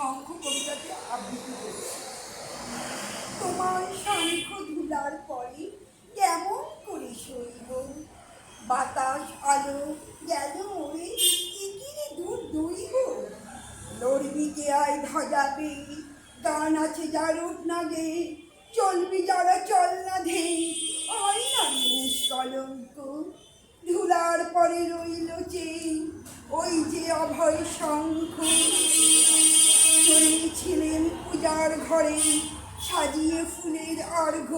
শঙ্খ কবিতাটি আবৃত্তি করছি তোমার শঙ্খ ধুলার পরে কেমন করে সইব? বাতাস আলো গেল মোড়ে এগিয়ে দূর দইব? লড়বি কে আয় ধজাবে গান আছে যার উঠ না গে চলবি যারা চল না ধে। আয় না নিষ্কলঙ্ক, ধুলার পরে রইল যে ওই যে অভয় শঙ্খ। চলেছিলেন পূজার ঘরে। সাজিয়ে ফুলের অর্ঘ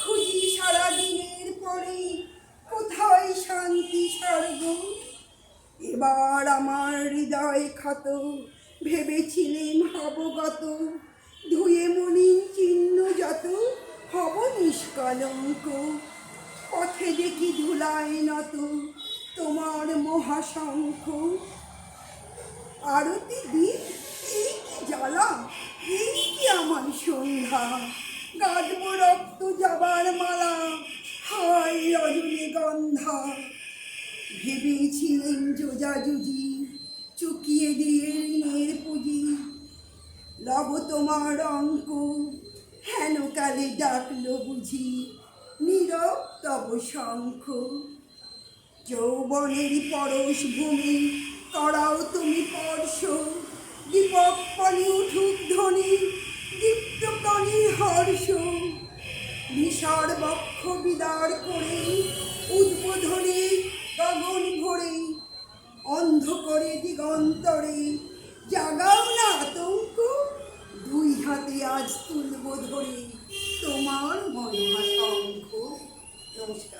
খুঁজি সারা দিনের পরে। কোথায় শান্তি স্বর্গ? এবার আমার হৃদয় ক্ষত, ভেবেছিলেন হবগত ধুয়ে মলিন চিহ্ন যত, হব নিষ্কলঙ্ক। পথে দেখি ধুলায় নত তোমার মহাশঙ্খ। আরতি দিন কি আমার সন্ধ্যা? গাঁদব রক্ত যাবার মালা। হায় রজনী গন্ধা। ভেবেছিলেন যোজাজুজি চুকিয়ে দিয়ে ঋণের পুঁজি। লব তোমার অঙ্ক, হেন কালে ডাকলো বুঝি। নীরব তব শঙ্খ। যৌবনের পরশ ভূমি, করাও তুমি স্পর্শ। দীপক পানি উঠুক ধ্বনি, দীপ্ত হর্ষ। নিশার বক্ষ বিদার করে উদ্বোধনে গগন ভরে অন্ধ করে দিগন্তরে জাগাও না আতঙ্ক, দুই হাতে আজ তুলব ধরে তোমার মনোহা শঙ্খ। নমস্কার।